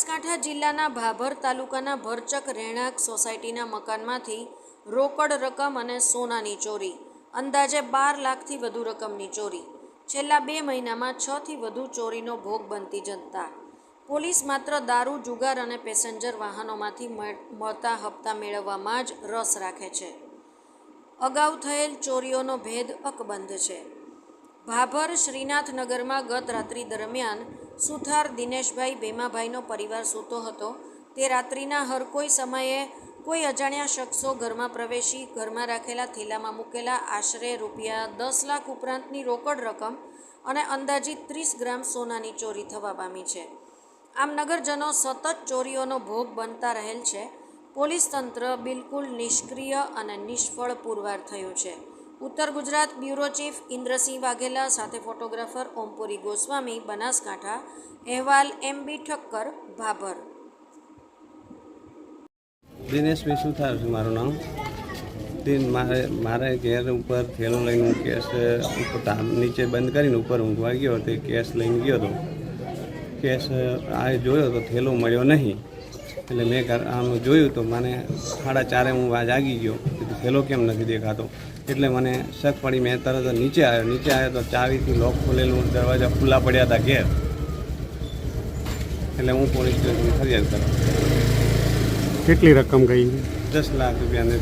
બનાસકાંઠા જિલ્લાના ભાભર તાલુકાના ભરચક રહેણાંક સોસાયટીના મકાનમાંથી રોકડ રકમ અને સોનાની ચોરી. અંદાજે બાર લાખથી વધુ રકમની ચોરી. છેલ્લા બે મહિનામાં છથી વધુ ચોરીનો ભોગ બનતી જનતા. પોલીસ માત્ર દારૂ, જુગાર અને પેસેન્જર વાહનોમાંથી મળ- મળતા હપ્તા મેળવવામાં જ રસ રાખે છે. અગાઉ થયેલ ચોરીઓનો ભેદ અકબંધ છે. ભાભર શ્રીનાથનગરમાં ગત રાત્રિ દરમિયાન સુથાર દિનેશભાઈ બેમાભાઈનો પરિવાર સૂતો હતો. તે રાત્રિના હર કોઈ સમયે કોઈ અજાણ્યા શખ્સો ઘરમાં પ્રવેશી, ઘરમાં રાખેલા થેલામાં મૂકેલા આશરે રૂપિયા દસ લાખ ઉપરાંતની રોકડ રકમ અને અંદાજિત ત્રીસ ગ્રામ સોનાની ચોરી થવા પામી છે. આમ નગરજનો સતત ચોરીઓનો ભોગ બનતા રહેલ છે. પોલીસ તંત્ર બિલકુલ નિષ્ક્રિય અને નિષ્ફળ પુરવાર થયું છે. ઉત્તર ગુજરાત બ્યુરો ચીફ ઇન્દ્રસિંહ વાઘેલા સાથે ફોટોગ્રાફર ઓમપુરી ગોસ્વામી, બનાસકાંઠા, અહેવાલ એમ બી ઠક્કર, ભાભર. દિનેશભાઈ થયું છે મારું નામ? તે મારે મારે ઘેર ઉપર થેલો લઈને હું કેસ, ઉપર નીચે બંધ કરીને ઉપર ઊંઘવા ગયો તે કેસ લઈને ગયો હતો. કેસ, આ જોયો તો થેલો મળ્યો નહીં. એટલે મેં ઘર આમ જોયું તો મને સાડા ચારે હું જાગી ગયો. થેલો કેમ નથી દેખાતો? એટલે મને શક પડી મેં તરત નીચે આવ્યો. નીચે આવ્યો તો ચાવીથી લોક ખોલેલું દરવાજા ખુલ્લા પડ્યા હતા ઘેર. એટલે હું પોલીસ સ્ટેશન ફરિયાદ કરવા કેટલી રકમ ગઈ? દસ લાખ રૂપિયાને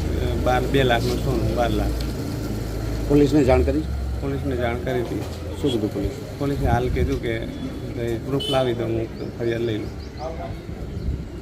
બાર બે લાખનું સોનું બાર લાખ. પોલીસને જાણ કરી? પોલીસને જાણ કરી હતી. શું કીધું પોલીસ? પોલીસે હાલ કીધું કે પ્રૂફ લાવી દો હું ફરિયાદ લઈ લઉં.